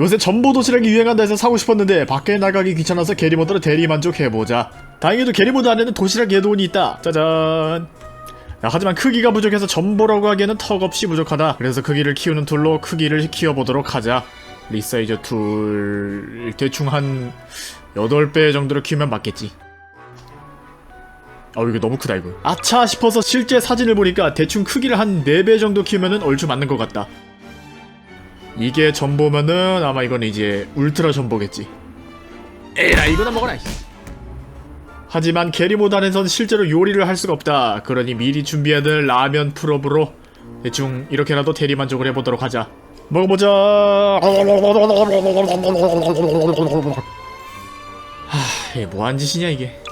요새 전보 도시락이 유행한다 해서 사고 싶었는데 밖에 나가기 귀찮아서 게리모드로 대리만족해보자. 다행히도 게리모드 안에는 도시락 예도온이 있다. 짜잔. 야, 하지만 크기가 부족해서 전보라고 하기에는 턱없이 부족하다. 그래서 크기를 키우는 툴로 크기를 키워보도록 하자. 리사이저 툴 대충 한 8배 정도로 키우면 맞겠지. 어 이거 너무 크다 이거. 아차 싶어서 실제 사진을 보니까 대충 크기를 한 4배 정도 키우면은 얼추 맞는 것 같다 이게 전보면은 아마 이건 이제 울트라 전보겠지. 에라 이거나 먹어라. 하지만 게리모드 안에선 실제로 요리를 할 수가 없다. 그러니 미리 준비해둔 라면 풀업으로 대충 이렇게라도 대리 만족을 해보도록 하자. 먹어보자. 하 이게 뭐한 짓이냐 이게